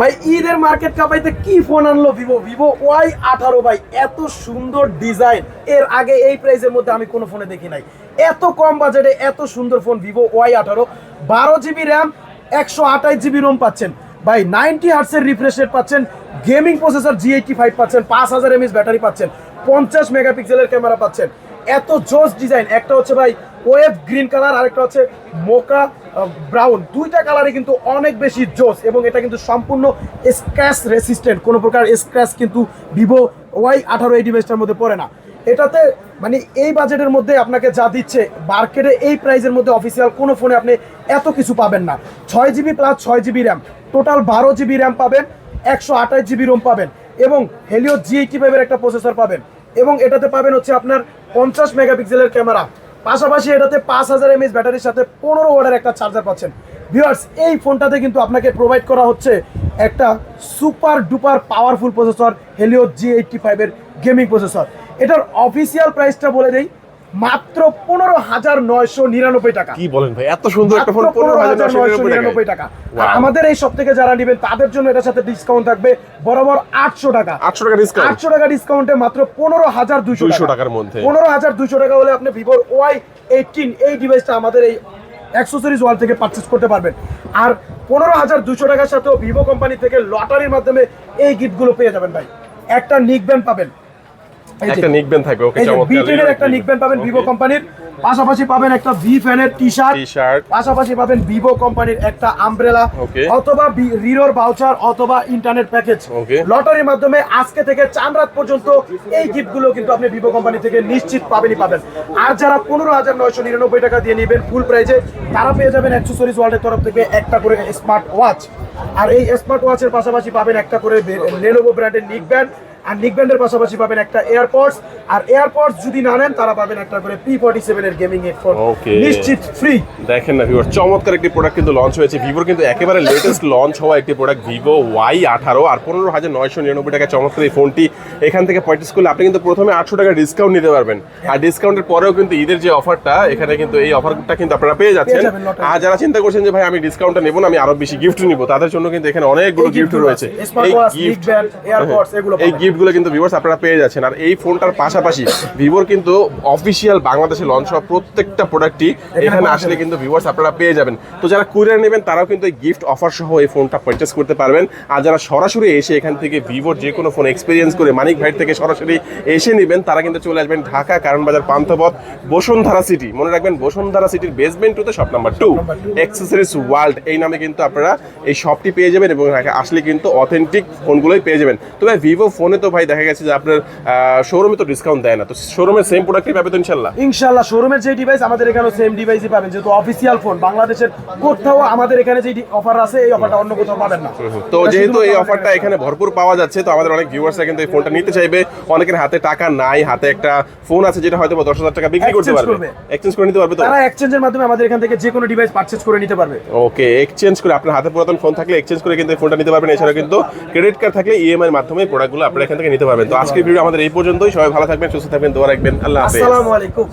ভাই, ঈদের মার্কেট কাপাইতে কি ফোন আনলো ভিভো ভিভো ওয়াই আঠারো ভাই, এত সুন্দর ডিজাইন এর আগে এই প্রাইসের মধ্যে আমি কোনো ফোনে দেখি নাই। এত কম বাজেটে এত সুন্দর ফোন ভিভো ওয়াই আঠারো। বারো জিবি র্যাম একশো আঠাশ জিবি রোম পাচ্ছেন। ভাই নাইনটি হার্টসের রিফ্রেশ রেট পাচ্ছেন। Gaming processor G eighty five পাচ্ছেন। পাঁচ হাজার এমএস ব্যাটারি পাচ্ছেন। পঞ্চাশ মেগাপিক্সেলের ক্যামেরা পাচ্ছেন। এত জোস ডিজাইন একটা হচ্ছে ভাই ওয়েব গ্রিন কালার, আরেকটা হচ্ছে মোকা ব্রাউন। দুইটা কালারে কিন্তু অনেক বেশি জোস এবং এটা কিন্তু সম্পূর্ণ স্ক্র্যাচ রেসিস্ট্যান্ট কোনো প্রকার স্ক্র্যাচ কিন্তু ভিভো ওয়াই আঠারো এই ডিভাইসটার মধ্যে পড়ে না। এটাতে মানে এই বাজেটের মধ্যে আপনাকে যা দিচ্ছে মার্কেটে এই প্রাইসের মধ্যে অফিসিয়াল কোনো ফোনে আপনি এত কিছু পাবেন না। ছয় জিবি প্লাস ছয় জিবি র্যাম টোটাল বারো জিবি র্যাম পাবেন, একশো আঠাশ জিবি রোম পাবেন এবং হেলিও জি এইটি ফাইভের একটা প্রসেসর পাবেন। এবং এটাতে পাবেন হচ্ছে আপনার পঞ্চাশ মেগাপিক্সেলের ক্যামেরা পাশাপাশি এটাতে পাঁচ হাজার এমএস ব্যাটারির সাথে পনেরো ওয়ার্ডের একটা চার্জার পাচ্ছেন। ভিউয়ার্স এই ফোনটাতে কিন্তু আপনাকে প্রোভাইড করা হচ্ছে একটা super duper powerful processor Helio G eighty ফাইভের গেমিং প্রসেসর এটার অফিসিয়াল প্রাইসটা বলে দেই মাত্র পনেরো হাজার নয়শো নিরানব্বই টাকা। কি বলেন ভাই? এত সুন্দর একটা ফোন পনেরো হাজার নয়শো নিরানব্বই টাকা। আর আমাদের এই সব থেকে যারা নেবেন তাদের জন্য এটার সাথে ডিসকাউন্ট থাকবে বরাবর আটশো টাকা। আটশো টাকা ডিসকাউন্ট আটশো টাকা ডিসকাউন্টে মাত্র পনেরো হাজার দুইশো টাকার মধ্যে। পনেরো হাজার দুইশো টাকা হলে আপনি ভিভোর ওয়াই এইটিন এই ডিভাইসটা আমাদের এই অ্যাক্সেসরিজ ওয়াল থেকে পারচেস করতে পারবেন। আর পনেরো হাজার দুশো টাকার সাথেও ভিভো কোম্পানি থেকে লটারির মাধ্যমে এই গিফটগুলো পেয়ে যাবেন ভাই। একটা নিক ব্যান্ড পাবেন। একটা নিকবেন থাকবে ওকে চমৎকার একটা নিক ব্যান্ড পাবেন ভিভো কোম্পানির পাশাপাশি পাবেন একটা ভি ফ্যানের টি শার্ট পাশাপাশি পাবেন ভিভো কোম্পানির একটা আমব্রেলা অথবা রিরোর ভাউচার অথবা ইন্টারনেট প্যাকেজ লটারির মাধ্যমে আজকে থেকে চান রাত পর্যন্ত এই গিফটগুলো কিন্তু আপনি ভিভো কোম্পানি থেকে নিশ্চিত পাবেনই পাবেন। আর যারা পনেরো হাজার নয়শো নিরানব্বই টাকা দিয়ে নেবেন ফুল প্রাইজে তারা পেয়ে যাবেন অ্যাক্সেসরিজ ওয়ার্ল্ডের তরফ থেকে একটা করে স্মার্ট ওয়াচ আর এই স্মার্ট ওয়াচের পাশাপাশি পাবেন একটা করে লেনোভো ব্র্যান্ডের নিক ব্যান্ড আর নিক ব্যান্ডের পাশাপাশি পাবেন একটা এয়ারপডস আর এয়ারপডস যদি না নেন তারা পাবেন একটা করে পি ফর্টি সেভেনের গেমিং হেডফোন. নিশ্চিত ফ্রি দেখেন না ভিভোর চমৎকার একটি প্রোডাক্ট কিন্তু লঞ্চ হয়েছে। ভিভোর কিন্তু একেবারে লেটেস্ট লঞ্চ হওয়া একটি প্রোডাক্ট ভিভো ওয়াই আঠারো আর পনেরো হাজার নয়শো নিরানব্বই টাকা চমৎকার এই ফোনটি এখান থেকে পার্চেস করলে আপনি কিন্তু প্রথমে আটশো টাকা ডিসকাউন্ট নিতে পারবেন। আর ডিসকাউন্টের পরেও কিন্তু ঈদের যে অফারটা এখানে কিন্তু এই অফারটা কিন্তু আপনারা পেয়ে যাচ্ছেন। আর যারা চিন্তা করছেন যে ভাই আমি ডিসকাউন্টটা নেব না আমি আরও বেশি গিফট নিবো তাদের জন্য কিন্তু এখানে অনেকগুলো গিফট রয়েছে। AirPods এগুলো এই পাবেন। গিফটগুলো কিন্তু ভিউয়ার্স আপনারা পেয়ে যাচ্ছেন। আর এই ফোনটার পাশাপাশি ভিভোর কিন্তু অফিসিয়াল বাংলাদেশে লঞ্চ হওয়া প্রত্যেকটা প্রোডাক্টই এখানে আসলে কিন্তু ভিউয়ার্স আপনারা পেয়ে যাবেন। তো যারা কুরিয়ার নেবেন তারাও কিন্তু এই গিফট অফার সহ এই ফোনটা পারচেস করতে পারবেন। আর যারা সরাসরি এসে এখান থেকে ভিভোর যে কোনো ফোন এক্সপিরিয়েন্স করে মানিক ভাইট থেকে সরাসরি এসে নেবেন তারা কিন্তু চলে আসবেন ঢাকা কারণ বাজার পান্থপথ বসুন্ধরা সিটি মনে রাখবেন বসুন্ধরা সিটির বেসমেন্ট টুতে shop number two accessories world এই নামে কিন্তু আপনারা এই শপটি পেয়ে যাবেন এবং আসলে কিন্তু অথেন্টিক ফোনগুলোই পেয়ে যাবেন। তবে ভিভো ফোনে তো ভাই দেখা গেছে যে আপনার শোরুমে তো ডিসকাউন্ট দেয় না। তো শোরুমের সেম প্রোডাক্টই পাবে তো ইনশাল্লাহ? ইনশাল্লাহ শোরুমের যে ডিভাইস আমাদের এখানেও সেম ডিভাইসই পাবেন। যেহেতু অফিসিয়াল ফোন বাংলাদেশের কোথাও আমাদের এখানে যে অফার আছে এই অফারটা অন্য কোথাও পাবেন না। তো যেহেতু এই অফারটা এখানে ভরপুর পাওয়া যাচ্ছে তো আমাদের অনেক ভিউয়ার্সরা কিন্তু এই ফোনটা নিতে চাইবে। অনেকের হাতে টাকা নাই হাতে একটা ফোন আছে যেটা হয়তো দশ হাজার টাকা বিক্রি করতে পারবে। এক্সচেঞ্জ করে নিতে পারবে তো? তারা এক্সচেঞ্জের মাধ্যমে আমাদের এখান থেকে যে কোনো ডিভাইস পারচেজ করে নিতে পারবে। ওকে এক্সচেঞ্জ করে আপনার হাতে পুরাতন ফোন থাকলে এক্সচেঞ্জ করে কিন্তু এই ফোনটা নিতে পারবেন। এছাড়া কিন্তু ক্রেডিট কার্ড থাকলে ইএমআই এর মাধ্যমে প্রোডাক্টগুলো আপনারা এখান থেকে নিতে পারবেন। তো আজকের ভিডিও আমাদের এই পর্যন্তই। সবাই ভালো থাকবেন, সুস্থ থাকবেন, দোয়া রাখবেন। আল্লাহ আসসালামু আলাইকুম।